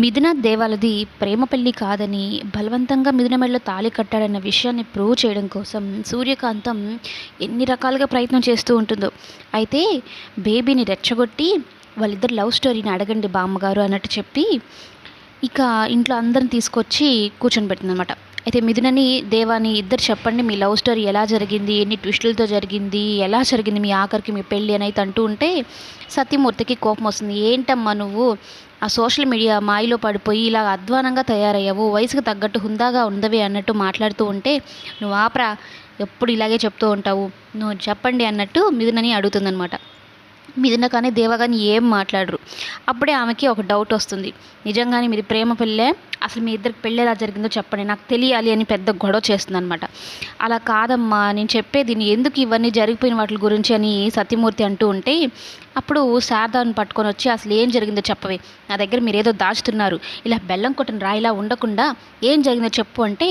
మిథున దేవాలది ప్రేమ పెళ్ళి కాదని బలవంతంగా మిథున మెడలో తాళి కట్టాడన్న విషయాన్ని ప్రూవ్ చేయడం కోసం సూర్యకాంతం ఎన్ని రకాలుగా ప్రయత్నం చేస్తూ ఉంటుందో. అయితే బేబీని రెచ్చగొట్టి వాళ్ళిద్దరు లవ్ స్టోరీని అడగండి బామ్మగారు అన్నట్టు చెప్పి ఇక ఇంట్లో అందరిని తీసుకొచ్చి కూర్చొని పెట్టిందనమాట అయితే మిథునని దేవాని ఇద్దరు చెప్పండి మీ లవ్ స్టోరీ ఎలా జరిగింది ఎన్ని ట్విస్టులతో జరిగింది ఎలా జరిగింది మీ ఆఖరికి మీ పెళ్ళి అని అయితే అంటూ ఉంటే సత్యమూర్తికి కోపం వస్తుంది. ఏంటమ్మా నువ్వు? ఆ సోషల్ మీడియా మాయలో పడిపోయి ఇలా అధ్వానంగా తయారయ్యావు వయసుకు తగ్గట్టు హుందాగా ఉండవి అన్నట్టు మాట్లాడుతూ ఉంటే నువ్వు ఆపరా ఎప్పుడు ఇలాగే చెప్తూ ఉంటావు నువ్వు చెప్పండి అన్నట్టు మిథునని అడుగుతుందనమాట మిథున కానీ దేవ కానీ ఏం మాట్లాడరు. అప్పుడే ఆమెకి ఒక డౌట్ వస్తుంది. నిజంగానే మీది ప్రేమ పెళ్ళే? అసలు మీ ఇద్దరికి పెళ్ళి ఎలా జరిగిందో చెప్పండి. నాకు తెలియాలి అని పెద్ద గొడవ చేస్తుంది అనమాట అలా కాదమ్మా నేను చెప్పేది ఎందుకు ఇవన్నీ జరిగిపోయిన వాటి గురించి అని సత్యమూర్తి అంటూ ఉంటే అప్పుడు శారదాను పట్టుకొని వచ్చి అసలు ఏం జరిగిందో చెప్పవే. నా దగ్గర మీరు ఏదో దాచుతున్నారు. ఇలా బెల్లం కొట్టిన రాయిలా ఉండకుండా ఏం జరిగిందో చెప్పు అంటే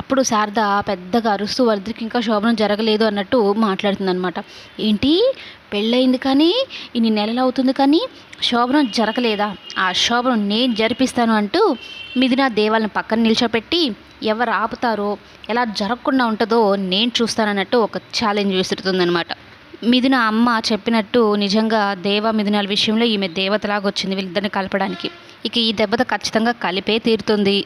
అప్పుడు శారద పెద్దగా అరుస్తూ వాళ్ళిద్దరికి ఇంకా శోభనం జరగలేదు అన్నట్టు మాట్లాడుతుంది అనమాట ఏంటి? పెళ్ళయింది కానీ ఇన్ని నెలలు అవుతుంది కానీ శోభనం జరగలేదా? ఆ శోభను నేను జరిపిస్తాను అంటూ మిథునా దేవాలను పక్కన నిల్చోపెట్టి ఎవరు ఆపుతారో ఎలా జరగకుండా ఉంటుందో నేను చూస్తానన్నట్టు ఒక ఛాలెంజ్ విసురుతుందనమాట మిథున అమ్మ చెప్పినట్టు నిజంగా దేవ మిథునాల విషయంలో ఈమె దేవతలాగా వచ్చింది వీళ్ళిద్దరిని కలపడానికి. ఇక ఈ దెబ్బతో ఖచ్చితంగా కలిపే తీరుతుంది.